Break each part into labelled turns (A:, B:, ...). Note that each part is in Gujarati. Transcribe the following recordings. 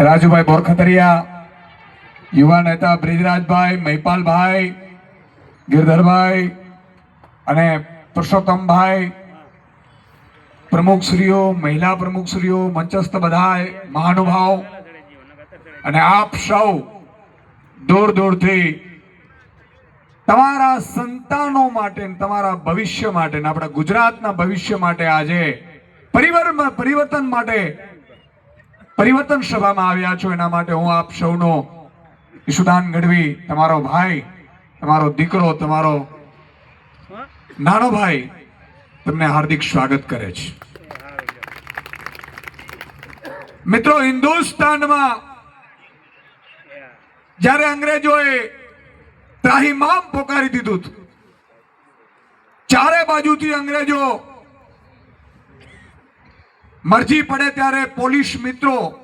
A: રાજુભાઈ બોરખતરિયા, યુવા નેતા બ્રિજરાજભાઈ મહિપાલભાઈ ગિરધરભાઈ અને પુરુષોત્તમભાઈ, પ્રમુખશ્રીઓ, મહિલા પ્રમુખશ્રીઓ, મંચસ્થ બધાય મહાનુભાવ અને આપ સૌ દૂર દૂરથી તમારા સંતાનો માટે તમારા ભવિષ્ય માટે આપણા ગુજરાતના ભવિષ્ય માટે આજે પરિવર્તન માટે પરિવર્તન સભામાં આવ્યા છો, એના માટે હું આપ સૌનો ઈશુદાન ગઢવી, તમારો ભાઈ, તમારો દીકરો, તમારો નાનો ભાઈ, તમને હાર્દિક સ્વાગત કરે છે. મિત્રો, હિન્દુસ્તાનમાં જ્યારે અંગ્રેજોએ ત્રાહીમામ પોકારી દીધું ચારે બાજુથી અંગ્રેજો મરજી પડે ત્યારે પોલીસ મિત્રો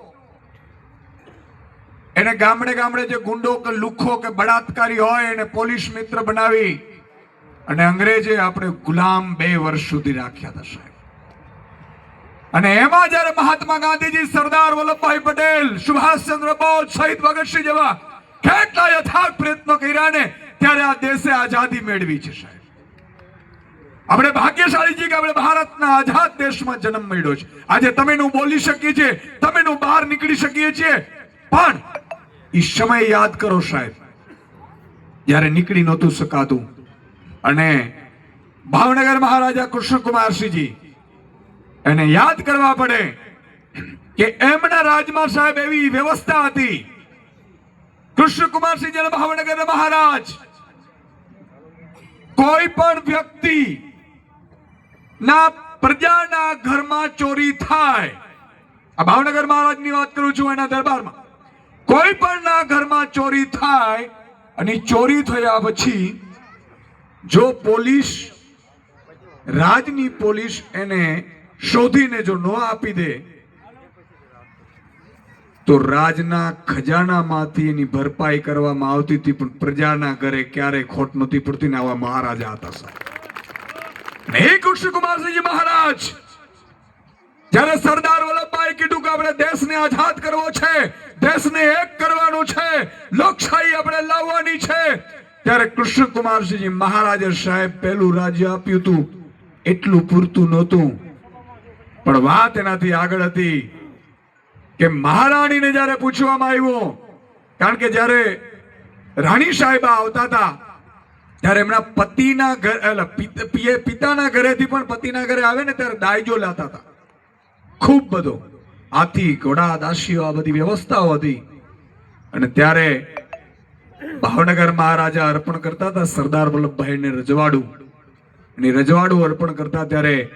A: એને ગામડે ગામડે જે ગુંડો કે લુખો કે બળાત્કારી હોય એને પોલીસ મિત્ર બનાવી અને અંગ્રેજે આપણે ગુલામ બે વર્ષ સુધી રાખ્યા હતા સાહેબ. અને એમાં જ્યારે મહાત્મા ગાંધીજી સરદાર વલ્લભભાઈ પટેલ, સુભાષચંદ્ર બોઝ શહીદ ભગતસિંહ જેવા કેટલા યથાર્થ પ્રયત્નો કર્યા ને ત્યારે આ દેશે આઝાદી મેળવી છે સાહેબ. આપણે ભાગ્યશાળી છીએ કે આપણે ભારતના આઝાદ દેશમાં જન્મ મળ્યો છે. આજે તમે બોલી શકીએ છીએ, તમે બહાર નીકળી શકીએ છીએ. પણ એ સમય યાદ કરો સાહેબ. જ્યારે નીકળી નહોતું શકાતું. અને ભાવનગર મહારાજા કૃષ્ણકુમારસિંહજી એને યાદ કરવા પડે કે એમના રાજમાં સાહેબ એવી વ્યવસ્થા હતી. કૃષ્ણકુમારસિંહ ભાવનગર મહારાજ કોઈ પણ વ્યક્તિ ના પ્રજાના ઘરમાં ચોરી થાય. આ ભાવનગર મહારાજની વાત કરું છું એના દરબારમાં. કોઈ પણ ના ઘરમાં ચોરી થાય અને ચોરી થયા પછી જો પોલીસ, રાજની પોલીસ એને શોધીને જો ન આપી દે, તો રાજના ખજાનામાંથી એની ભરપાઈ કરવામાં આવતી હતી, પણ પ્રજાના ઘરે ક્યારે ખોટ નહોતી પડતી ને આવા મહારાજા હતા સાહેબ. હે કૃષ્ણકુમારસિંહજી મહારાજ, જ્યારે સરદાર વલ્લભભાઈ કીધું કે આપણે દેશને આઝાદ કરવો છે દેશને એક કરવાનું છે, લોકશાહી આપણે લાવવાની છે. ત્યારે કૃષ્ણકુમારસિંહજી મહારાજે સાહેબ પહેલું રાજ્ય આપ્યું હતું, એટલું પૂરતું નહોતું. પણ વાત એનાથી આગળ હતી કે મહારાણીને જ્યારે પૂછવામાં આવ્યું, કારણ કે જ્યારે રાણી સાહેબા આવતા હતા, ત્યારે એમના પતિના ઘર, એટલે પિતાના ઘરેથી પણ પતિના ઘરે આવે ને ત્યારે દાયજો લાતા હતા. ખૂબ બધો. હાથી ઘોડા દાસીઓ આ બધી વ્યવસ્થાઓ હતી. અને ત્યારે ભાવનગર મહારાજા અર્પણ કરતા હતા સરદાર વલ્લભભાઈને રજવાડું. અને રજવાડું અર્પણ કરતા ત્યારે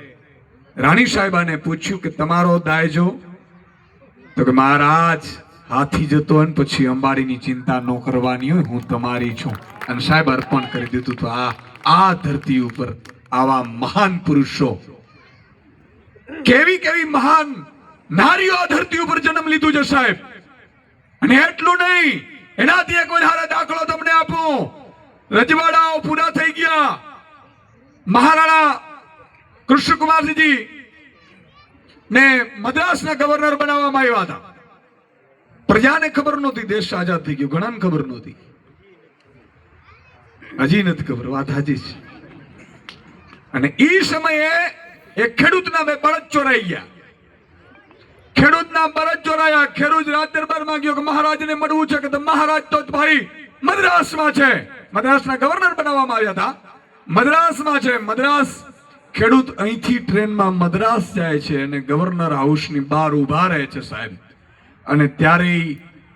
A: રાણી સાહેબાને પૂછ્યું કે તમારો દાયજો તો કે મહારાજ, હાથી જતો હોય ને પછી અંબાડીની ચિંતા ન કરવાની હોય, હું તમારી છું. અને સાહેબ અર્પણ કરી દીધું તો આ આ ધરતી ઉપર આવા મહાન પુરુષો. કેવી કેવી મહાન નારીઓ ધરતી ઉપર જન્મ લીધું છે સાહેબ. અને એટલું નહીં, એનાથી એક વધારે દાખલો તમને આપું. રજવાડાઓ પૂરા થઈ ગયા. મહારાણા કૃષ્ણકુમારજી ને મદ્રાસના ગવર્નર બનાવવામાં આવ્યા હતા. પ્રજાને ખબર નહોતી, દેશ આઝાદ થઈ ગયો, ઘણાને ખબર નહોતી. હજી નથી ખબર, વાત હાજી છે. અને એ સમયે એક ખેડૂતના બે બળદ ચોરાઈ ગયા. ખેડૂતના પરત ચોરાયા ખેડૂત રાજ દરબારમાં ગયો કે મહારાજને મળવું છે કે મહારાજ તો ભાઈ મદ્રાસમાં છે. મદ્રાસના ગવર્નર બનાવવામાં આવ્યા હતા. મદ્રાસમાં છે. મદ્રાસ ખેડૂત અહીંથી ટ્રેનમાં મદ્રાસ જાય છે અને ગવર્નર હાઉસની બહાર ઊભા રહે છે સાહેબ. અને ત્યારે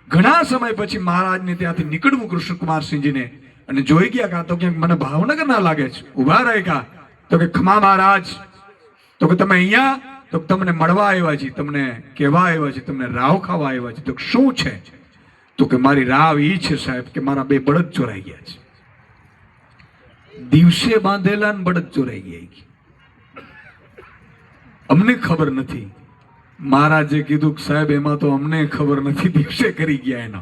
A: ઘણા સમય પછી મહારાજને ત્યાંથી નીકળવું કૃષ્ણકુમારસિંહજીને. અને જોઈ ગયા કાં તો ક્યાંક મને ભાવનગર ના લાગે છે. ઊભા રહે કા? તો કે ખમા મહારાજ, તો કે તમે અહીંયા તો તમને મળવા આવ્યા છે, તમને કહેવા આવ્યા છે, તમને રાવ ખાવા આવ્યા છે. તો શું છે? તો કે મારી રાવ એ છે સાહેબ કે મારા બે બળદ ચોરાઈ ગયા છે. દિવસે બાંધેલા ને બળદ ચોરાઈ ગયા અમને ખબર નથી. મહારાજે કીધું કે સાહેબ, એમાં તો અમને ખબર નથી દિવસે કરી ગયા એનો.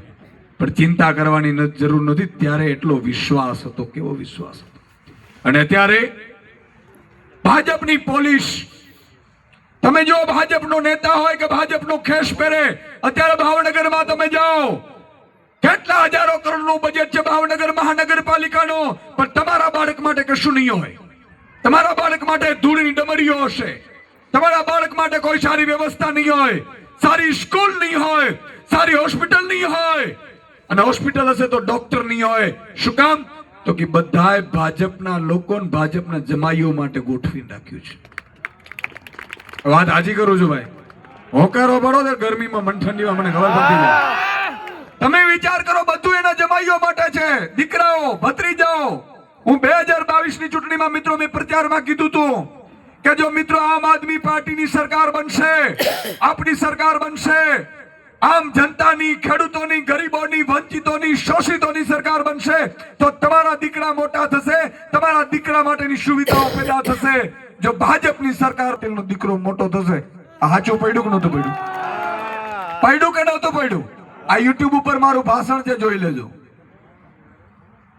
A: પણ ચિંતા કરવાની જરૂર નથી ત્યારે એટલો વિશ્વાસ હતો, કેવો વિશ્વાસ હતો. અને ત્યારે ભાજપની પોલીસ તમે જો ભાજપનો નેતા હોય કે ભાજપનો ખેસ પહેરે, અત્યારે ભાવનગરમાં તમે જાઓ. કેટલા હજારો કરોડનું બજેટ છે ભાવનગર મહાનગરપાલિકાનો, પણ તમારા બાળક માટે કશું નહીં હોય. તમારા બાળક માટે ધૂળની ડમરીઓ હશે. તમારા બાળક માટે કોઈ સારી વ્યવસ્થા નહીં હોય. સારી સ્કૂલ નહીં હોય. સારી હોસ્પિટલ નહીં હોય. અને હોસ્પિટલ હશે તો ડોક્ટર નહીં હોય. શું કામ? તો કે બધાએ ભાજપના લોકો ભાજપના જમાઈઓ માટે ગોઠવી રાખ્યું છે. વાત હાજી કરું છું ભાઈ. હોકારો પડો તો ગરમીમાં મન ઠંડીમાં મને ખબર પડતી જાય. તમે વિચાર કરો, બધું એના જમાઈઓ માટે છે. દીકરાઓ, ભત્રીજાઓ. હું બે હજાર બાવીસની ચૂંટણીમાં મિત્રો મેં પ્રચારમાં કીધું હતું કે જો મિત્રો આમ આદમી પાર્ટીની સરકાર બનશે આપણી સરકાર બનશે, આમ જનતાની, ખેડૂતોની, ગરીબોની, વંચિતોની, શોષિતોની સરકાર બનશે, તો તમારા દીકરા મોટા થશે, તમારા દીકરા માટેની સુવિધાઓ પેદા થશે. જો ભાજપની સરકાર તેનો દીકરો મોટો થશે હાચું પડ્યું કે નહોતું પડ્યું? પડ્યું કે નહોતું પડ્યું? આ યુટ્યુબ ઉપર મારું ભાષણ છે, જોઈ લેજો.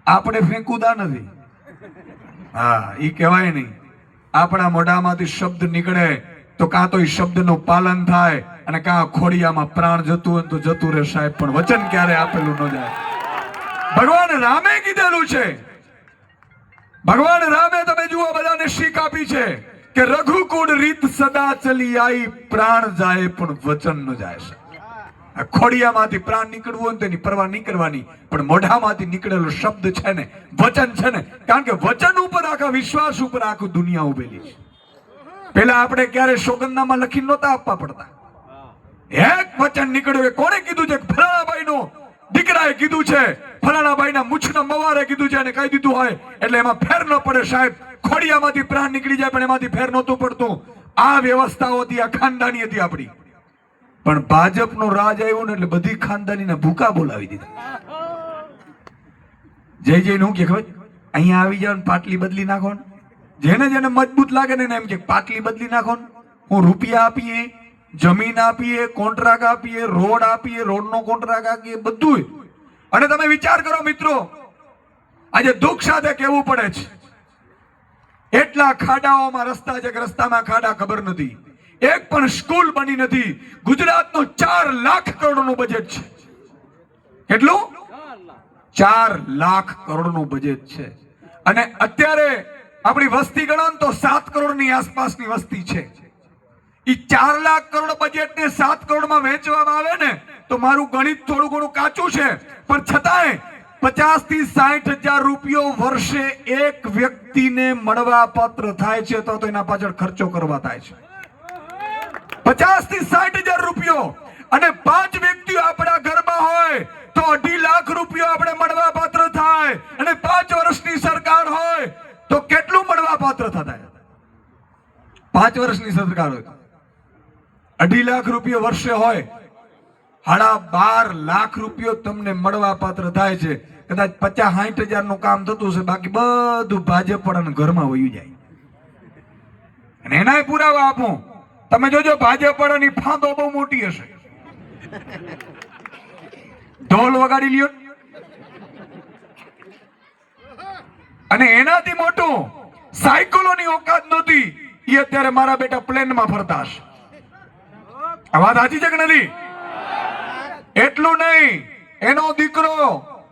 A: આપણે ફેંકુદા નથી. હા એ કહેવાય નહીં. આપણા મોઢામાંથી શબ્દ નીકળે તો કાં તો એ શબ્દનું પાલન થાય અને કાં ખોડિયામાં પ્રાણ જતું હોય તો જતું રહે સાહેબ, પણ વચન ક્યારે આપેલું ન જાય? ભગવાન રામે કીધેલું છે. ભગવાન રામે તમે જુઓ, બધાને શીખ આપી છે કે રઘુકુળ રીત સદા ચલી આઈ, પ્રાણ જાય પણ વચન ન જાય છે. ખોડિયામાંથી પ્રાણ નીકળવું હોય તેની પરવા નહીં કરવાની પણ મોઢામાંથી નીકળેલો શબ્દ છે ને, વચન છે ને, કારણ કે વચન ઉપર આખા વિશ્વાસ ઉપર આખું દુનિયા ઉભેલી છે. પેલા આપણે ક્યારે સોગંદનામાં લખી નહોતા આપવા પડતા. એક વચન નીકળ્યું કે કોણે કીધું છે ફલાણાભાઈ નો દીકરાએ કીધું છે ફલાણાભાઈના મૂછના મવારે કીધું છે અને કહી દીધું હોય, એટલે એમાં ફેર ન પડે સાહેબ. ખોડિયામાંથી પ્રાણ નીકળી જાય, પણ એમાંથી ફેર નહોતું પડતું. આ વ્યવસ્થાઓ હતી, આ ખાનદાની હતી આપણી. પણ ભાજપનો રાજ આવ્યો ને એટલે બધી ખાનદાનીના ભૂકા બોલાવી દીધા. જય જય નું કે ખબર? અહીંયા આવી જાવ પાટલી બદલી નાખો ને. જેને જેને મજબૂત લાગે ને એમ કે, પાટલી બદલી નાખો ને. હું રૂપિયા આપીએ, જમીન આપીએ, કોન્ટ્રાક્ટ આપીએ, રોડ આપીએ, રોડનો કોન્ટ્રાક્ટ આપીએ બધું અને તમે વિચાર કરો મિત્રો, આજે દુઃખ સાથે કહેવું પડે છે. એટલા ખાડાઓમાં રસ્તા છે કે રસ્તામાં ખાડા ખબર નથી. એક પણ સ્કૂલ બની નથી. ગુજરાતનો ચાર લાખ કરોડનું બજેટ છે. કેટલું? ચાર લાખ કરોડનું બજેટ છે. અને અત્યારે આપણી વસ્તી ગણો તો સાત કરોડની આસપાસની વસ્તી છે. એ ચાર લાખ કરોડ બજેટને સાત કરોડમાં વેચવામાં આવે ને તો મારું ગણિત થોડું ઘણું કાચું છે, પણ છતાંય પચાસથી સાઠ હજાર રૂપિયો વર્ષે એક વ્યક્તિને મળવા પાત્ર થાય છે, તો એના પાછળ ખર્ચો કરવા થાય છે. પચાસથી સાઠ હજાર રૂપિયો અને પાંચ વ્યક્તિઓ આપણા ઘરમાં હોય, તો અઢી લાખ રૂપિયો આપણે મળવા પાત્ર થાય અને પાંચ વર્ષની સરકાર હોય, તો કેટલું મળવા પાત્ર થતા? પાંચ વર્ષની સરકાર હોય. અઢી લાખ રૂપિયો વર્ષે હોય સાડા બાર લાખ રૂપિયો તમને મળવા પાત્ર થાય છે. કદાચ પચાસ સાઠ હજારનું કામ થતું છે બાકી બધું ભાજપ વાળાના ઘરમાં વયું જાય. અને એનાય પુરાવા આપું. તમે જોજો ભાજપ ફાંદો બહુ મોટી હશે. ઢોલ વગાડી લ્યો. અને એનાથી મોટું, સાયકલોની ઓકાત નહોતી. એ અત્યારે મારા બેટા પ્લેનમાં ફરતા હશે. આ વાત સાચી છે કે નથી? એટલું નહીં. એનો દીકરો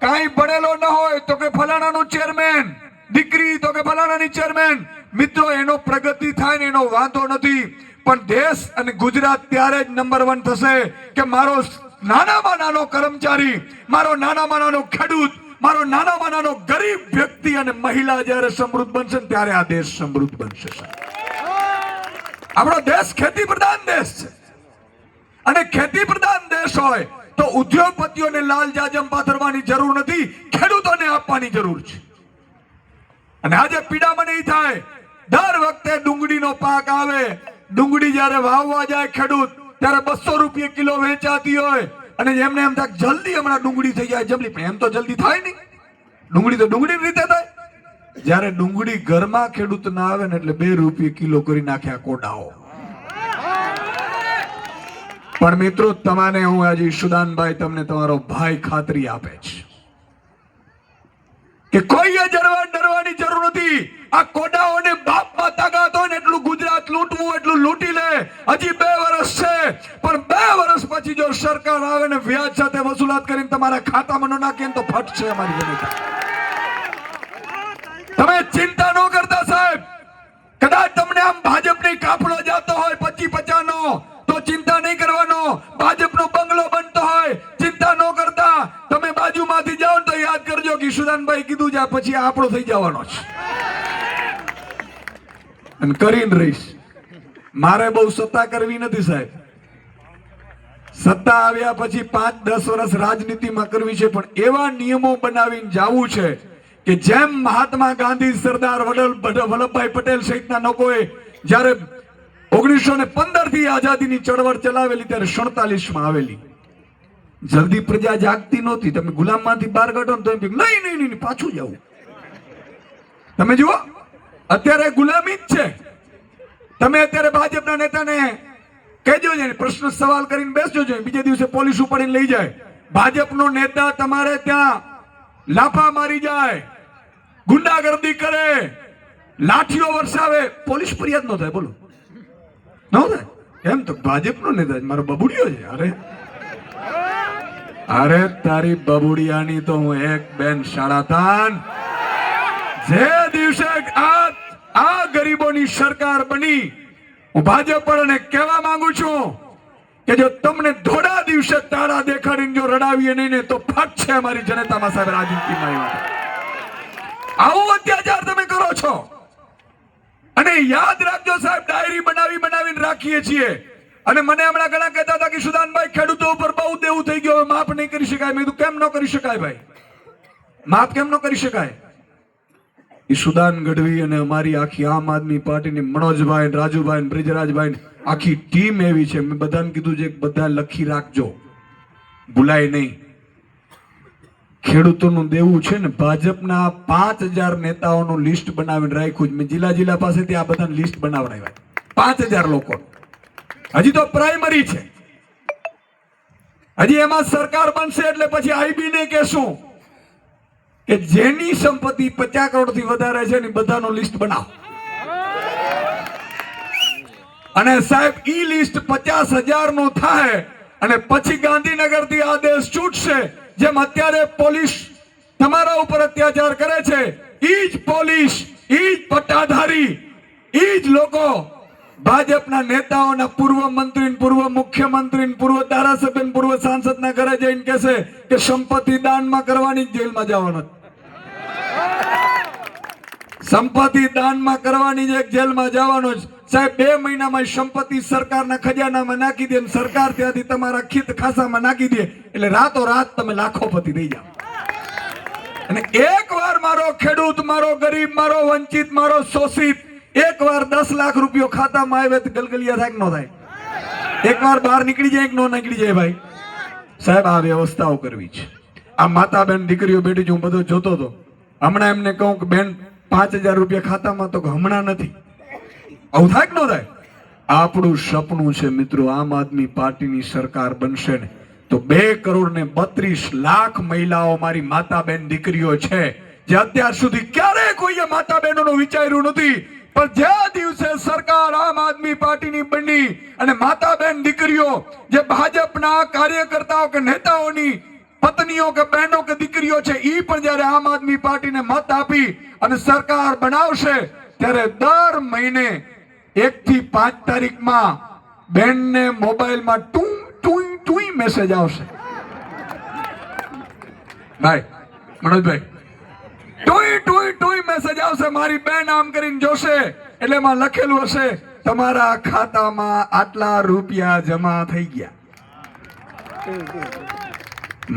A: કાંઈ ભણેલો ન હોય તો કે ફલાણાનું ચેરમેન દીકરી તો કે ફલાણાની ચેરમેન મિત્રો, એનો પ્રગતિ થાય ને એનો વાંધો નથી. પણ દેશ અને ગુજરાત ત્યારે જ નંબર વન થશે કે મારો નાનામાં નાનો કર્મચારી, મારો નાનામાં નાનો ખેડૂત, મારો નાનામાં નાનો ગરીબ વ્યક્તિ અને મહિલા જ્યારે સમૃદ્ધ બનશે ત્યારે આ દેશ સમૃદ્ધ બનશે આપણો દેશ ખેતી પ્રધાન દેશ છે. અને ખેતી પ્રધાન દેશ હોય તો ઉદ્યોગપતિઓને લાલ જાજમ પાથરવાની જરૂર નથી, ખેડૂતોને આપવાની જરૂર છે. અને આજે પીડામાં નહીં થાય. દર વખતે ડુંગળીનો પાક આવે. ડુંગળી જ્યારે વાવવા જાય ખેડૂત, ત્યારે બસો રૂપિયા કિલો વેચાતી હોય. અને એમને એમ થાય જલ્દી હમણાં ડુંગળી થઈ જાય. જલ્દી, પણ એમ તો જલ્દી થાય નહીં. ડુંગળી તો ડુંગળી રીતે થાય. જ્યારે ડુંગળી ઘરમાં ખેડૂત ના આવે ને એટલે બે રૂપિયા કિલો કરી નાખ્યા કોડાઓ. પણ મિત્રો, તમારે હું આજે ઈશુદાનભાઈ તમને તમારો ભાઈ ખાતરી આપે છે. કે કોઈએ જરવા ડરવાની જરૂર નથી. આ કોડાઓને બાપમાં તાકાત હોય ને એટલું ગુજરાત લૂંટવું એટલું લૂંટી લે. હજી બે વર્ષ છે. પણ બે વર્ષ પછી જો સરકાર આવે ને વ્યાજ સાથે વસૂલાત કરીને તમારા ખાતામાં ન નાખે ને તો ફટશે અમારી જનતા. તમે ચિંતા ન કરતા સાહેબ. કદાચ તમને આમ ભાજપની કાફલો જાતો હોય, પચી પચાનો તો ચિંતા નહીં કરવાનો ભાજપનો બંગલો બનતો હોય ચિંતા ન કરતા તમે બાજુમાંથી જાઓ ને તો યાદ કરજો કે કીધું છે પછી આપણો થઈ જવાનો છે. અને કરીને રહીશ. મારે બહુ સત્તા કરવી નથી સાહેબ. સત્તા આવ્યા પછી પાંચ દસ વર્ષ રાજનીતિમાં કરવી છે, પણ એવા નિયમો બનાવીને જાવું છે કે જેમ મહાત્મા ગાંધી, સરદાર વડલ વલ્લભભાઈ પટેલ સહિતના લોકોએ જ્યારે ઓગણીસો ને પંદરથી આઝાદીની ચળવળ ચલાવેલી, ત્યારે સડતાલીસમાં આવેલી. જલ્દી પ્રજા જાગતી નહોતી. તમે ગુલામમાંથી બહાર કાઢો ને તો નહીં નહીં નહીં પાછું જવું તમે જુઓ, અત્યારે ગુલામી જ છે. તમે અત્યારે ભાજપના નેતાને કહેજો છે પ્રશ્ન સવાલ કરીને બેસજો છે બીજે દિવસે પોલીસ ઉપાડીને લઈ જાય. ભાજપનો નેતા તમારે ત્યાં લાફા મારી જાય, ગુંડાગર્દી કરે, લાઠીઓ વરસાવે. પોલીસ ફરિયાદ ન થાય, બોલો. ન થાય? એમ તો ભાજપનો નેતા મારો બબુડિયો છે. અરે અરે તારી બબુડિયાની તો હું એક બેન શાળાતાન. જે દિવસે આ આ ગરીબોની સરકાર બની, હું ભાજપ ને કહેવા માંગુ છું કે જો તમને થોડા દિવસે તાળા દેખાડીને જો રડાવીએ નહીં ને તો ફટ છે અમારી જનતામાં સાહેબ રાજનીતિમાં. આવું અત્યાચાર તમે કરો છો. અને યાદ રાખજો સાહેબ, ડાયરી બનાવી બનાવીને રાખીએ છીએ. અને મને હમણાં ઘણા કહેતા હતા કે સુદાનભાઈ, ખેડૂતો ઉપર બહુ દેવું થઈ ગયું, હવે માફ નહીં કરી શકાય. મેં કીધું, કેમ ન કરી શકાય ભાઈ? માફ કેમ ન કરી શકાય? એ સુદાન ગઢવી અને અમારી આખી આમ આદમી પાર્ટીની મનોજભાઈ રાજુભાઈ બ્રિજરાજભાઈ આખી ટીમ એવી છે. મેં બધાને કીધું છે બધા લખી રાખજો. ભૂલાય નહીં. ખેડૂતોનું દેવું છે ને ભાજપના પાંચ હજાર નેતાઓનું લિસ્ટ બનાવીને રાખ્યું મેં જિલ્લા જિલ્લા પાસેથી આ બધાને લિસ્ટ બનાવડાવ્યા. પાંચ હજાર લોકો હજી તો પ્રાઇમરી છે. હજી એમાં સરકાર બનશે એટલે પછી આઈબી ને કહેશું કે જેની સંપત્તિ પચાસ કરોડથી વધારે છે ને બધાનો લિસ્ટ બનાવો. અને સાહેબ, ઈ લિસ્ટ પચાસ હજારનું થાય અને પછી ગાંધીનગરથી આદેશ છૂટશે, જેમ અત્યારે પોલીસ તમારા ઉપર અત્યાચાર કરે છે, ઈ જ પોલીસ, ઈ જ પટ્ટાધારી, ઈ જ લોકો ભાજપના નેતાઓના પૂર્વ મંત્રી પૂર્વ મુખ્યમંત્રી પૂર્વ ધારાસભ્ય પૂર્વ સાંસદના ઘરે જઈને કહેશે કે સંપત્તિ દાનમાં કરવાની જેલમાં જવાનો સંપત્તિ દાનમાં કરવાની જ એક જેલમાં જવાનો જ સાહેબ, બે મહિનામાં સંપત્તિ સરકારના ખજાનામાં નાખી દે સરકાર ત્યાંથી તમારા ખીત ખાસામાં નાખી દે એટલે રાતો રાત તમે લાખોપતિ થઈ જાઓ. અને એક વાર મારો ખેડૂત, મારો ગરીબ, મારો વંચિત, મારો શોષિત એકવાર દસ લાખ રૂપિયો ખાતામાં આવે તો ગલગલિયા થાય કે ન થાય? એકવાર બહાર નીકળી જાય કે ન નીકળી જાય ભાઈ? સાહેબ, આ વ્યવસ્થાઓ કરવી છે. આ માતા બેન દીકરીઓ બેટી હું બધો જોતો હતો. હમણાં એમને કહું કે બેન, પાંચ હજાર રૂપિયા ખાતામાં તો હમણાં નથી. આવું થાય કે ન થાય? આપણું સપનું છે, મિત્રો, આમ આદમી પાર્ટીની સરકાર બનશે ને, તો બે કરોડ ને બત્રીસ લાખ મહિલાઓ મારી માતા બેન દીકરીઓ છે, જે અત્યાર સુધી ક્યારેય કોઈએ માતા બહેનોનું વિચાર્યું નથી. પણ જે દિવસે સરકાર આમ આદમી પાર્ટીની બની અને માતા બેન દીકરીઓ જે ભાજપના કાર્યકર્તાઓ કે નેતાઓની પત્નીઓ કે બહેનો કે દીકરીઓ છે એ પણ જ્યારે આમ આદમી પાર્ટીને મત આપી અને સરકાર બનાવશે, ત્યારે દર મહિને એક થી પાંચ તારીખમાં બેનને મોબાઈલમાં ટું ટું ટું મેસેજ આવશે. ભાઈ, મનોજભાઈ ટુઈ, ટોઈ, ટુઈ મેસેજ આવશે. મારી બેન આમ કરીને જોશે. એટલે એમાં લખેલું હશે, તમારા ખાતામાં આટલા રૂપિયા જમા થઈ ગયા.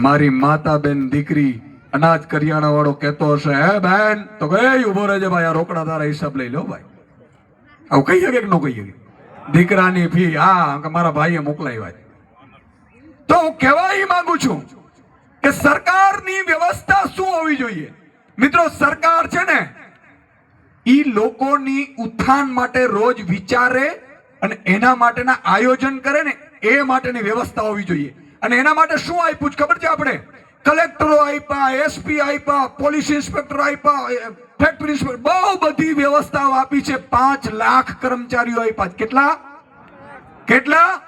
A: મારી માતા બેન દીકરી અનાજ કરિયાણા વાળો કહેતો હશે, હે બેન, તો કઈ ઊભો રહેજે ભાઈ, આ રોકડા તારા હિસાબ લઈ લો ભાઈ. આવું કહી શકે કે ન કહી શકે? દીકરાની ફી, હા મારા ભાઈએ મોકલાવ્યા છે. તો હું કહેવા માંગુ છું કે સરકારની વ્યવસ્થા શું હોવી જોઈએ? મિત્રો, સરકાર છે ને, ઈ લોકોની ઉત્થાન માટે રોજ વિચારે અને એના માટેના આયોજન કરે ને, એ માટેની વ્યવસ્થા હોવી જોઈએ. અને એના માટે શું આપ્યું છે ખબર છે આપણે? કલેક્ટરો આપ્યા એસપી આપ્યા, પોલીસ ઇન્સ્પેક્ટર આપ્યા ફેક્ટરી ઇન્સ્પેક્ટર, બહુ બધી વ્યવસ્થાઓ આપી છે. પાંચ લાખ કર્મચારીઓ આપ્યા. કેટલા? કેટલા?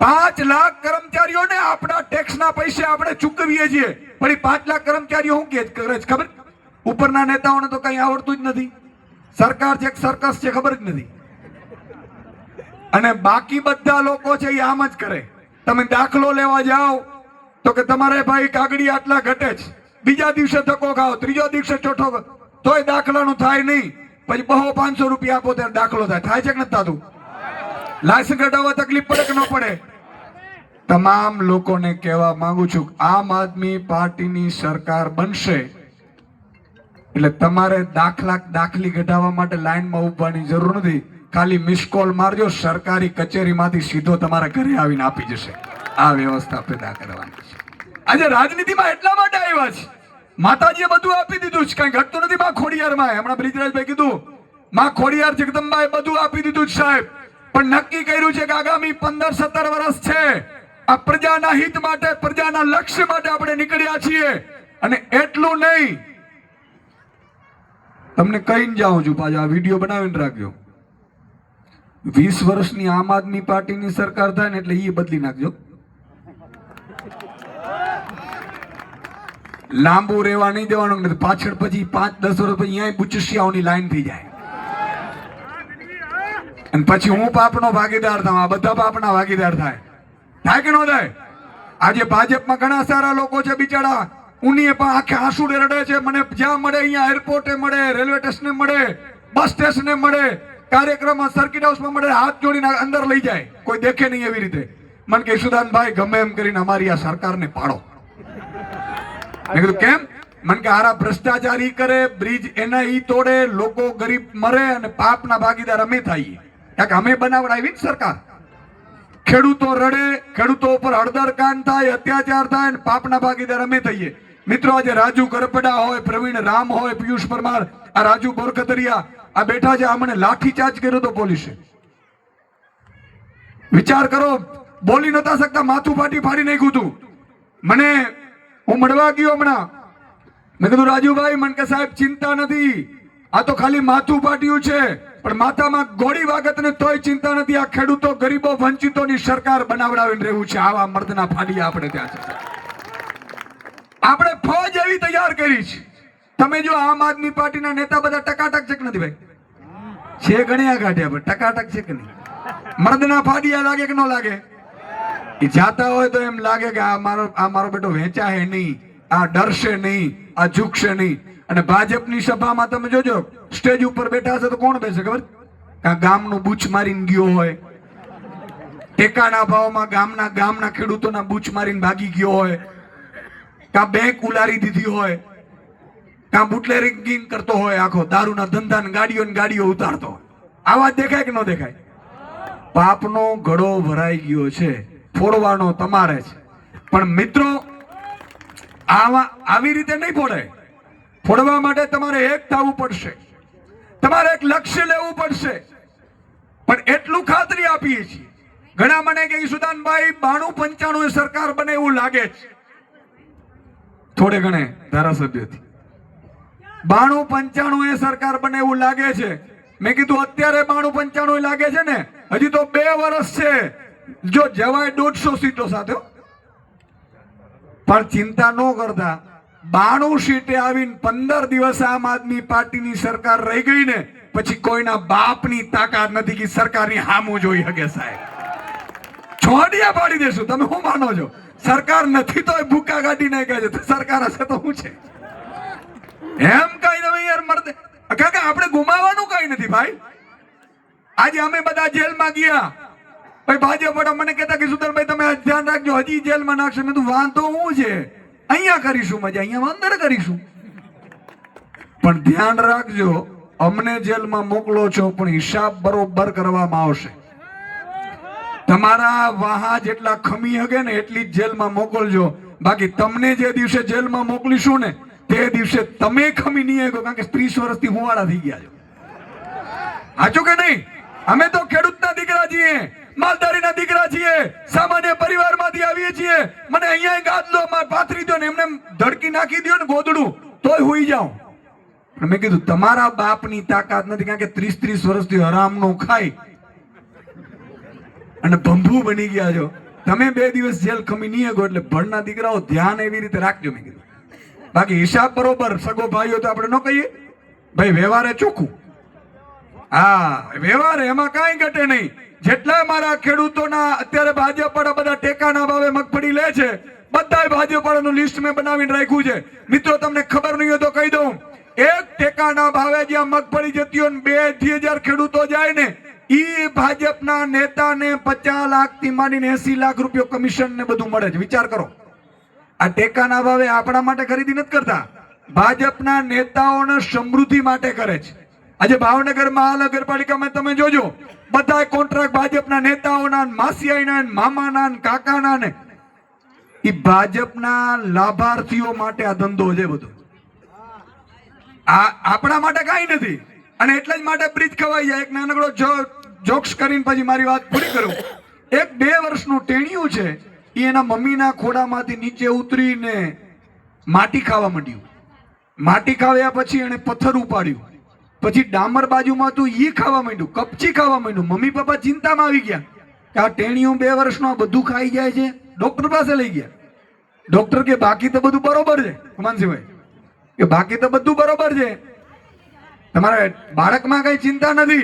A: પાંચ લાખ કર્મચારીઓને આપણા ટેક્સના પૈસે આપણે ચૂકવીએ છીએ. પણ એ પાંચ લાખ કર્મચારીઓ શું કે કરે છે ખબર? ઉપરના નેતાઓને તો કઈ આવડતું જ નથી. સરકાર છે સરકસ છે ખબર જ નથી. અને બાકી બધા લોકો છે એ આમ જ કરે. તમે દાખલો લેવા જાઓ તો કે તમારે ભાઈ કાગડી આટલા ઘટે જ બીજા દિવસે ધક્કો ખાઓ, ત્રીજો દિવસે ચોથો તોય દાખલાનું થાય નહીં. પછી બહો પાંચસો રૂપિયા આપો ત્યારે દાખલો થાય. થાય છે કે નથી થતું? લાયસન્સ કઢાવવા તકલીફ પડે કે ન પડે? તમામ લોકોને કહેવા માંગુ છું, આમ આદમી પાર્ટીની સરકાર બનશે, એટલે તમારે દાખલા દાખલી કઢાવવા માટે લાઈનમાં ઉભવાની જરૂર નથી. ખાલી મિસ કોલ મારજો, સરકારી કચેરીમાંથી સીધો તમારા ઘરે આવીને આપી જશે. આ વ્યવસ્થા પેદા કરવાની છે. આજે રાજનીતિમાં એટલા માટે આવ્યા છે. માતાજીએ બધું આપી દીધું છે, કઈ ઘટતું નથી. માં ખોડિયારમાં, હમણાં બ્રિજરાજભાઈ કીધું, માં ખોડિયાર જગદંબાએ બધું આપી દીધું છે સાહેબ. પણ નક્કી કર્યું છે કે આગામી પંદર, સત્તર વર્ષ છે. આ પ્રજાના હિત માટે, પ્રજાના લક્ષ્ય માટે આપણે નીકળ્યા છીએ. અને એટલું નહીં, તમને કહીને જાઉં છું પાછા, આ વીડિયો બનાવીને રાખજો. વીસ વર્ષની આમ આદમી પાર્ટીની સરકાર થાય ને એટલે એ બદલી નાખજો. લાંબુ રહેવા નહીં દેવાનું, પાછળ પછી પાંચ, દસ વર્ષ પછી અહીંયા બુચસિયાઓની લાઈન થઈ જાય. અને પછી હું પાપનો ભાગીદાર થાઉં. આ બધા પાપના ભાગીદાર થાય. થાય કે ન થાય? આજે ભાજપમાં ઘણા સારા લોકો છે બિચારા. ઉનીએ પણ આખે આંસુડે રડે છે. મને જ્યાં મળે અહીંયા એરપોર્ટે મળે રેલવે સ્ટેશને મળે બસ સ્ટેશને મળે, કાર્યક્રમમાં સર્કિટ હાઉસમાં મળે, હાથ જોડીને અંદર લઈ જાય. કોઈ દેખે નહીં એવી રીતે. મને કે સુદાનભાઈ, ગમે એમ કરીને અમારી આ સરકારને પાડો. કેમ? મને કે આરા ભ્રષ્ટાચાર કરે બ્રિજ એના ઈ તોડે, લોકો ગરીબ મરે અને પાપના ભાગીદાર અમે થઈએ. કારણ કે અમે બનાવડાવી સરકાર. ખેડૂતો રડે, ખેડૂતો ઉપર હળદર થાય, અત્યાચાર થાય પાપના ભાગીદાર અમે થઈએ. મિત્રો, આજે રાજુ કરપડા હોય, પ્રવીણ રામ હોય, પિયુષ પરમાર, આ રાજુ બોરકતરિયા, આ બેઠા છે આ મને લાઠીચાર્જ કર્યો તો પોલીસે. વિચાર કરો, બોલી નતા શકતા, માથું ફાટી ફાડી નાખ્યું હતું મને, હું મળવા ગયો હમણાં. મેં કીધું, રાજુભાઈ, મને કે સાહેબ, ચિંતા નથી. આ તો ખાલી માથું ફાટ્યું છે. પણ માથામાં ગોળી વાગત ને તોય ચિંતા નથી. આ ખેડૂતો ગરીબો વંચિતોની સરકાર બનાવડાવીને રહેવું છે. આવા મર્દના ફાડિયા આપણે ત્યાં છે આપણે ફોજ એવી તૈયાર કરી છે. તમે જો આમ આદમી પાર્ટીના નેતા બધા ટકાટક છે કે નથી ભાઈ? છે ગણ્યા કાઢ્યા પણ ટકાટક છે કે નહીં? મર્દના ફાડિયા લાગે કે ન લાગે? એ જાતા હોય તો એમ લાગે કે આ મારો આ મારો બેટો વેચાય નહીં, આ ડરશે નહીં, આ ઝૂકશે નહીં. અને ભાજપની સભામાં તમે જોજો, સ્ટેજ ઉપર બેઠા હશે તો કોણ બેસે ખબર? આ ગામનું બૂચ મારીને ગયો હોય? ટેકાના ભાવમાં ગામના ગામના ખેડૂતોના બૂચ મારીને ભાગી ગયો હોય? કા બેંક ઉલારી દીધી હોય? કા બુટલેરિંગ કરતો હોય આખો? દારૂના ધંધા ને ગાડીઓ ને ગાડીઓ ઉતારતો આવા દેખાય કે ન દેખાય? પાપનો ઘડો ભરાઈ ગયો છે. ફોડવાનો તમારે છે. પણ મિત્રો, આવા આવી રીતે નહીં ફોડે ફોડવા માટે તમારે એક થવું પડશે. તમારે એક લક્ષ્ય લેવું પડશે. પણ એટલું ખાતરી આપીએ છીએ. ઘણા મને કે સુદાનભાઈ, બાણું પંચાણું સરકાર બને એવું લાગે છે. થોડે ઘણે ધારાસભ્યથી. બાણું પંચાણું એ સરકાર બને એવું લાગે છે. મેં કીધું, અત્યારે બાણું પંચાણું લાગે છે ને, હજી તો બે વર્ષ છે. જો જવાય દોઢસો સીટો સાથે પણ ચિંતા ન કરતા. બાણું સીટે આવીને પંદર દિવસ આમ આદમી પાર્ટીની સરકાર રહી ગઈ ને, પછી કોઈના બાપની તાકાત નથી કે સરકારની હામું જોઈ શકે સાહેબ. છોડિયા પાડી દેશું, તમે શું માનો છો? સરકાર નથી તો ભૂકા કાઢી નાખે છે સરકાર હશે તો શું છે? એમ કઈ તમે યાર, મરદે. કાકા, આપણે ગુમાવવાનું કઈ નથી ભાઈ. આજે અમે બધા જેલમાં ગયા. ભાઈ ભાજપ મને કહેતા કે સુધરભાઈ તમે ધ્યાન રાખજો, હજી જેલમાં નાખશે. મેં તું વાંધો શું છે? અહીંયા કરીશું મજા, અહીંયા અંદર કરીશું. પણ ધ્યાન રાખજો, અમને જેલમાં મોકલો છો, પણ હિસાબ બરોબર કરવામાં આવશે. તમારા વાહા જેટલા ખમી હગે ને એટલી જ જેલમાં મોકલજો. બાકી તમને જે દિવસે જેલમાં મોકલીશું ને, તે દિવસે તમે ખમી નહીં આવ્યો કારણ કે ત્રીસ વર્ષથી હુવાળા થઈ ગયા છો. સાચું કે નહીં? અમે તો ખેડૂતના દીકરા છીએ. માલધારીના દીકરા છીએ, સામાન્ય પરિવારમાંથી આવીએ છીએ. મને અહીંયા ગાદલો માર પાથરી દો ને એમને ધડકી નાખી દો ને ગોદડું. તોય હોઈ જાઉં. પણ મેં કીધું, તમારા બાપની તાકાત નથી, કારણ કે ત્રીસ ત્રીસ વર્ષથી હરામનું ખાઈ અને ભંભુ બની ગયા છો. તમે બે દિવસ જેલ ખમી નહીં ગો એટલે ભણના દીકરાઓ ધ્યાન એવી રીતે રાખજો, મેં કીધું. બાકી હિસાબ બરોબર, સગો ભાઈઓ તો આપણે ન કહીએ. ભાઈ, વ્યવહારે ચોખ્ખું. હા, વ્યવહાર એમાં કાંઈ ઘટે નહીં. જેટલા મારા ખેડૂતોના અત્યારે ભાજપ વાળા બધા ટેકાના ભાવે મગફળી લે છે, બધાય ભાજપવાળાનું લિસ્ટ મેં બનાવીને રાખ્યું છે. મિત્રો, તમને ખબર નહીં હોય તો કહી દઉં. એક ટેકાના ભાવે જ્યાં મગફળી જતી હોય બે અઢી હજાર ખેડૂતો જાય ને, ઈ ભાજપના નેતાને પચાસ લાખથી માંડીને એસી લાખ રૂપિયો કમિશન ને બધું મળે છે. વિચાર કરો. આ ટેકાના ભાવે આપણા માટે ખરીદી નથી કરતા. ભાજપના નેતાઓને સમૃદ્ધિ માટે કરે છે. આજે ભાવનગર મહાનગરપાલિકામાં તમે જોજો, બધા કોન્ટ્રાક્ટ ભાજપના નેતાઓના માસિયાઈના મામાના કાકાના ને એ ભાજપના લાભાર્થીઓ માટે આ ધંધો છે બધો. આ આપણા માટે કાંઈ નથી, અને એટલા જ માટે બ્રિજ ખવાઈ જાય. એક નાનકડો જોક્સ કરીને પછી મારી વાત પૂરી કરું. એક બે વર્ષનું ટેણિયું છે એ એના મમ્મીના ખોડામાંથી નીચે ઉતરીને માટી ખાવા માંડ્યું. માટી ખાવ્યા પછી એને પથ્થર ઉપાડ્યું. પછી ડામર બાજુમાં તું ઈ ખાવા માંડ્યું, કપચી ખાવા માંડ્યું. મમ્મી પપ્પા ચિંતામાં આવી ગયા કે આ ટેણિયું બે વર્ષનો બધું ખાઈ જાય છે. ડોક્ટર પાસે લઈ ગયા. ડોક્ટર કે બાકી તો બધું બરોબર છે માનસીભાઈ કે બાકી તો બધું બરોબર છે. તમારે બાળકમાં કઈ ચિંતા નથી.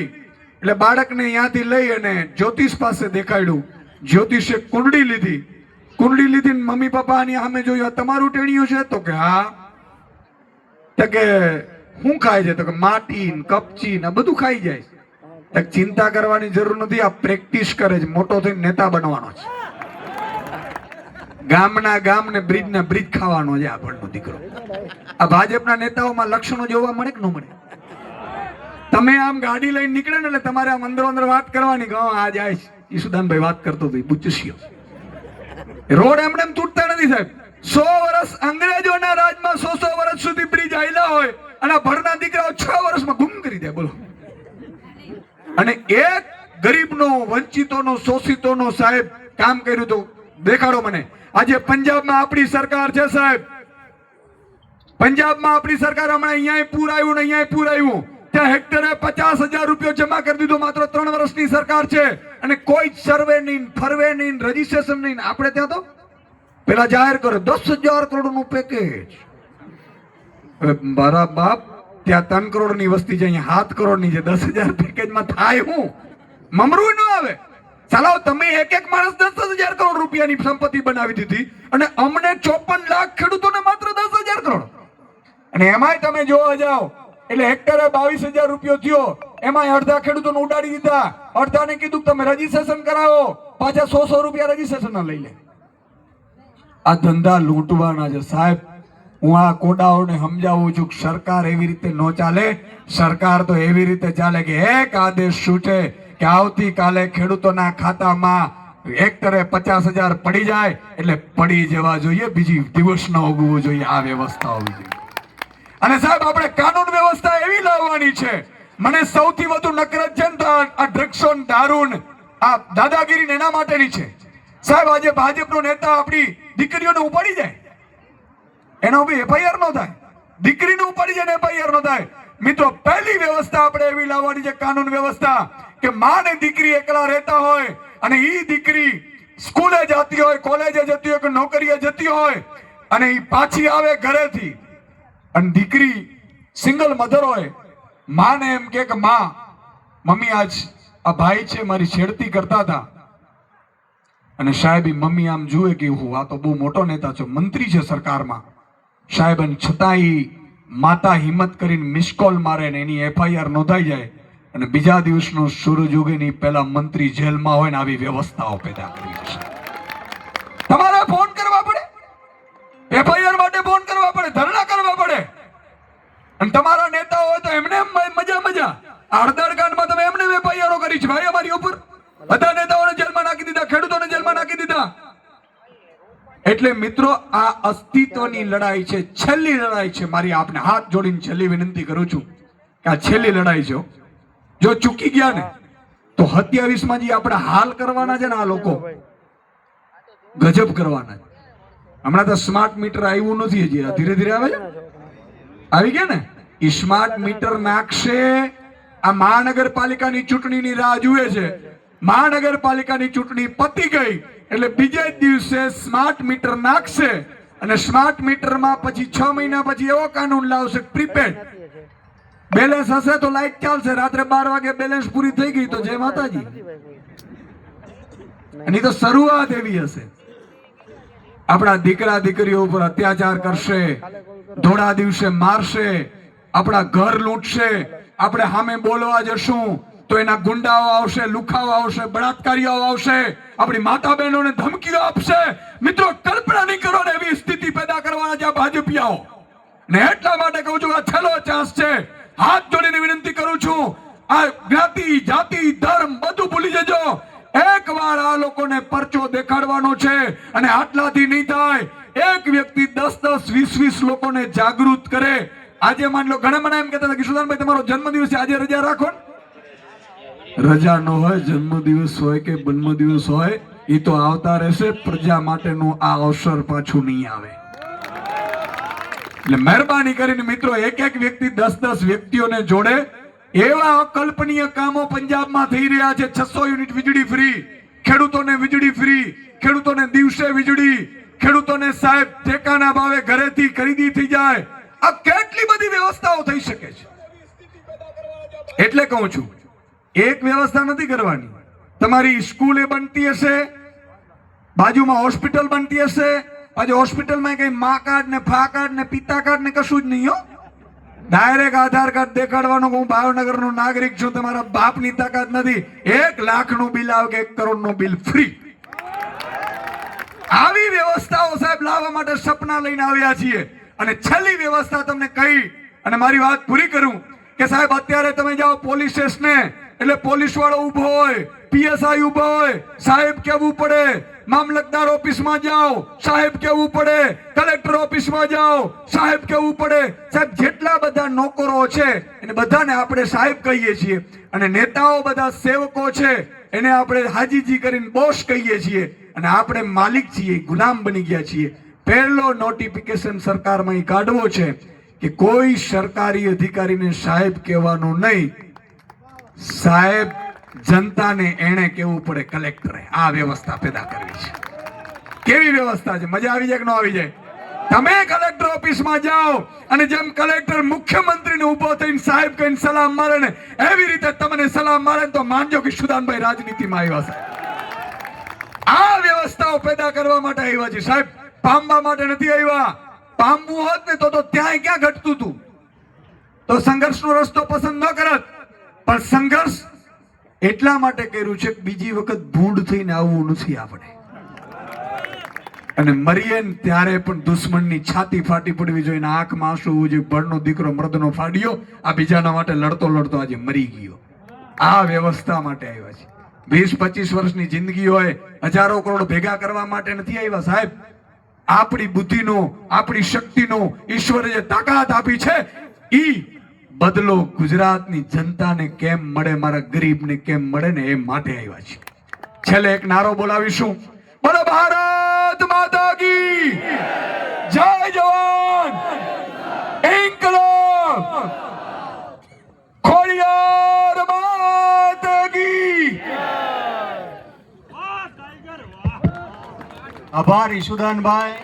A: એટલે બાળકને ત્યાંથી લઈ અને જ્યોતિષ પાસે દેખાડ્યું. જ્યોતિષે કુંડળી લીધી. કુંડળી લીધી મમ્મી પપ્પાની સામે જોયું તમારું ટેણિયું છે? તો કે હા. કે શું ખાય છે તો કે માટી ને કપચી ને બધું ખાઈ જાય. ચિંતા કરવાની જરૂર નથી, આ પ્રેક્ટિસ કરે છે, મોટો થઈને નેતા બનવાનો છે. ગામના ગામ ને બ્રિજ ના બ્રિજ ખાવાનો છે આપણનો દીકરો. આ ભાજપના નેતાઓમાં લક્ષણો જોવા મળે કે ન મળે? તમે આમ ગાડી લઈને નીકળે ને એટલે તમારે આમ અંદરો અંદર વાત કરવાની કે આ જાય ઈસુદાનભાઈ વાત કરતો હતો બુચસ્યો. રોડ એમને એમ તૂટતા નથી સાહેબ. સો વર્ષ અંગ્રેજોના રાજમાં સો સો વર્ષ સુધી બ્રિજ આવેલા હોય અને ભરના દીકરાઓ છ વર્ષમાં ગુમ કરી દે, બોલો. અને એક ગરીબનો, વંચિતોનો, શોષિતોનો સાહેબ કામ કર્યું તો દેખાડો મને. આજે પંજાબમાં આપણી સરકાર છે સાહેબ. પંજાબમાં આપણી સરકાર હમણાં અહીંયા પૂર આવ્યું ને અહીંયા પૂર આવ્યું. ત્યાં હેક્ટરે પચાસ હજાર રૂપિયો જમા કરી દીધો, માત્ર ત્રણ વર્ષની સરકાર છે. અને કોઈ સર્વે નહીં ફરવે નહીં રજીસ્ટ્રેશન નહીં આપણે ત્યાં તો પેલા જાહેર કરે, દસ હજાર કરોડનું પેકેજ મારા બાપ ત્યાં ત્રણ કરોડની વસ્તી છે, અહીંયા સાત કરોડની છે, દસ હજાર પેકેજમાં થાય હું? મમરું ન આવે. ચાલો તમે એક એક માણસ દસ હજાર કરોડ રૂપિયાની સંપત્તિ બનાવી દીધી અને અમને ચોપન લાખ ખેડૂતોને માત્ર દસ હજાર કરોડ. અને એમાંય તમે જોવા જાઓ, એટલે હેક્ટરે બાવીસ હજાર રૂપિયો થયો, એમાંય અડધા ખેડૂતોને ઉડાડી દીધા. અડધાને કીધું તમે રજીસ્ટ્રેશન કરાવો, પાછા સો સો રૂપિયા રજીસ્ટ્રેશન લઈ લે. આ ધંધા લૂંટવાના છે. સાહેબ, હું આ કોડાઓને સમજાવું છું સરકાર એવી રીતે ન ચાલે. સરકાર તો એવી રીતે ચાલે કે એક આદેશ શું છે કે આવતીકાલે ખેડૂતોના ખાતામાં હેક્ટરે પચાસ હજાર પડી જાય એટલે પડી જવા જોઈએ, બીજી દિવસ ન ઉગવું જોઈએ. આ વ્યવસ્થા હોવી જોઈએ. અને સાહેબ, આપણે કાનૂન વ્યવસ્થા એવી લાવવાની છે. મને સૌથી વધુ નકરત છે આ ડ્રગ્સો ને આ દાદાગીરી એના માટેની છે. સાહેબ, આજે ભાજપનો નેતા આપણી દીકરીઓને ઉપાડી જાય. એનો બી એફઆઈઆર નો થાય. દીકરીને ઉપાડી જાય એફઆઈઆર નો થાય. મિત્રો, પહેલી વ્યવસ્થા આપણે એવી લાવવાની છે, કાનૂન વ્યવસ્થા, કે માં ને દીકરી એકલા રહેતા હોય અને એ દીકરી સ્કૂલે જતી હોય, કોલેજે જતી હોય કે નોકરીએ જતી હોય અને એ પાછી આવે ઘરેથી. અને દીકરી સિંગલ મધર હોય, માને એમ કે, માં, મમ્મી, આજ આ ભાઈ છે, મારી છેડતી કરતા હતા. અને સાહેબ મમ્મી આમ જુએ કે હું આ તો બહુ મોટો નેતા છો, મંત્રી છે સરકારમાં. સાહેબ અને છતાંય માતા હિંમત કરીને મિસ કોલ મારે ને એની એફઆઈઆર નોંધાઈ જાય અને બીજા દિવસનો સૂરજ ઉગે ની પહેલા મંત્રી જેલમાં હોય ને આવી વ્યવસ્થાઓ પેદા કરી છે તમારે ફોન કરવા પડે? એફઆઈઆર માટે ફોન કરવા પડે, ધરણા કરવા પડે. અને તમારા નેતાઓ હોય તો એમને એમ મજા મજા આડદાર કાંડમાં તમે એમને એફઆઈઆરો કરી છે ભાઈ અમારી ઉપર બધા નેતાઓને જેલમાં નાખી દીધા ખેડૂતોને જેલમાં નાખી દીધા એટલે મિત્રો, આ અસ્તિત્વની લડાઈ છે. છેલ્લી લડાઈ છે મારી આપને. હાથ જોડીને છેલ્લી વિનંતી કરું છું કે આ છેલ્લી લડાઈ છે જો ચૂકી ગયા ને, તો સત્યાવીસમાં જે આપણે હાલ કરવાના છે ને આ લોકો, ગજબ કરવાના. હમણાં તો સ્માર્ટ મીટર આવ્યું નથી હજી. ધીરે ધીરે આવે આવી ગયા ને? એ સ્માર્ટ મીટર નાખશે. આ મહાનગરપાલિકાની ચૂંટણીની રાહ જુએ છે. મહાનગરપાલિકાની ચૂંટણી પતી ગઈ. એટલે બીજે જ દિવસે સ્માર્ટ મીટર નાખશે અને સ્માર્ટ મીટરમાં પછી છ મહિના પછી એવો કાનૂન લાવશે પ્રીપેડ બેલેન્સ હશે તો લાઈટ ચાલશે. રાત્રે બાર વાગે બેલેન્સ પૂરી થઈ ગઈ તો જય માતાજી. એની તો શરૂઆત એવી હશે. આપણા દીકરા દીકરીઓ ઉપર અત્યાચાર કરશે, ધોળા દિવસે મારશે, આપણા ઘર લૂંટશે, આપણે સામે બોલવા જશું તો એના ગુંડાઓ આવશે, લુખાઓ આવશે, બળાત્કારીઓ આવશે, આપણી માતા બહેનોને ધમકીઓ આપશે. મિત્રો, કલ્પના નહીં કરો ને એવી સ્થિતિ પેદા કરવાના છે આ ભાજપિયાઓ. ને એટલા માટે કહું છું આ છેલ્લો ચાન્સ છે. હાથ જોડીને વિનંતી કરું છું, આ જ્ઞાતિ, જાતિ, ધર્મ બધું ભૂલી જજો. એકવાર આ લોકોને પરચો દેખાડવાનો છે અને આટલાથી નહીં થાય. એક વ્યક્તિ દસ દસ, વીસ વીસ લોકોને જાગૃત કરે. આજે માન લો, ઘણા મને એમ કહેતા હતા કે કિશોરદાનભાઈ તમારો જન્મદિવસ આજે રજા રાખો ને. રજા ન હોય, જન્મદિવસ હોય કે જન્મદિવસ હોય એ તો આવતા રહેશે. પ્રજા માટેનું આ અવસર પાછું નહીં આવે. એટલે મહેરબાની કરીને મિત્રો એક એક વ્યક્તિ દસ દસ વ્યક્તિઓને જોડે એવા અકલ્પનીય કામો પંજાબમાં થઈ રહ્યા છે. છસો યુનિટ વીજળી ફ્રી, ખેડૂતોને વીજળી ફ્રી, ખેડૂતોને દિવસે વીજળી, ખેડૂતોને સાહેબ ટેકાના ભાવે ઘરેથી ખરીદી થઈ જાય. આ કેટલી બધી વ્યવસ્થાઓ થઈ શકે છે. એટલે કહું છું એક વ્યવસ્થા નથી કરવાની. તમારી સ્કૂલ એ બનતી હશે, બાજુમાં હોસ્પિટલ બનતી હશે, આજે હોસ્પિટલમાં કઈ મા કાર્ડ ને ફા કાર્ડ ને પિતા કાર્ડ ને કશું જ નહીં હો. ડાયરેક્ટ આધાર કાર્ડ દેખાડવાનો હું ભાવનગરનો નાગરિક છું, તમારા બાપની તાકાત નથી. એક લાખનું બિલ આવે કે એક કરોડનું બિલ ફ્રી. આવી વ્યવસ્થાઓ સાહેબ લાવવા માટે સપના લઈને આવ્યા છીએ. અને છેલ્લી વ્યવસ્થા તમને કહી અને મારી વાત પૂરી કરું કે સાહેબ, અત્યારે તમે જાઓ પોલીસ સ્ટેશને એટલે પોલીસ વાળો ઊભો હોય, પીએસઆઈ ઊભો હોય, સાહેબ કેવું પડે, મામલતદાર ઓફિસમાં જાઓ, સાહેબ કેવું પડે, કલેક્ટર ઓફિસમાં જાઓ, સાહેબ કેવું પડે, સાહેબ જેટલા બધા નોકરો છે, એને બધાને આપણે સાહેબ કહીએ છીએ. અને નેતાઓ બધા સેવકો છે, એને આપણે હાજીજી કરીને બોસ કહીએ છીએ. અને આપણે માલિક છીએ, ગુલામ બની ગયા છીએ. પહેલો નોટિફિકેશન સરકારમાં કાઢવો છે કે કોઈ સરકારી અધિકારીને સાહેબ કહેવાનું નહીં. સાહેબ, જનતાને એને કેવું પડે કલેક્ટરે આ વ્યવસ્થા પેદા કરવી છે. કેવી વ્યવસ્થા છે? મજા આવી જાય કે ન આવી જાય? તમે કલેક્ટર ઓફિસમાં જાઓ અને જેમ કલેક્ટર મુખ્યમંત્રીને ઊભો થઈને સાહેબ કહીને સલામ મારે ને, એવી રીતે તમને સલામ મારે તો માનજો કે સુદાનભાઈ રાજનીતિમાં આવ્યા છે. આ વ્યવસ્થાઓ પેદા કરવા માટે આવ્યા છે. સાહેબ, પામવા માટે નથી આવ્યા. પામવું હોત ને તો તો ત્યાંય ક્યાં ઘટતું હતું તો સંઘર્ષનો રસ્તો પસંદ ન કરત. પણ સંઘર્ષ એટલા માટે કર્યું છે કે બીજી વખત ભૂંડ થઈને આવવું નથી આપણે અને મરીએ ને ત્યારે પણ દુશ્મનની છાતી ફાટી પડવી જોઈએ આંખમાં આંસુ હોવું જોઈએ. ભણનો દીકરો મર્દનો ફાડ્યો, આ બીજાના માટે લડતો લડતો આજે મરી ગયો. આ વ્યવસ્થા માટે આવ્યા છે. વીસ પચીસ વર્ષની જિંદગી હોય, હજારો કરોડ ભેગા કરવા માટે નથી આવ્યા સાહેબ. આપણી બુદ્ધિનો, આપણી શક્તિનો ઈશ્વરે જે તાકાત આપી છે, ઈ બદલો ગુજરાતની જનતાને કેમ મળે, મારા ગરીબને કેમ મળે ને એ માટે આવ્યા છે છેલ્લે એક નારો બોલાવીશું. બોલો ભારત માતા કી જય જવાન. ઇન્કલાબ. ખોડિયાર માતા કી.
B: આભાર ઈશુદાનભાઈ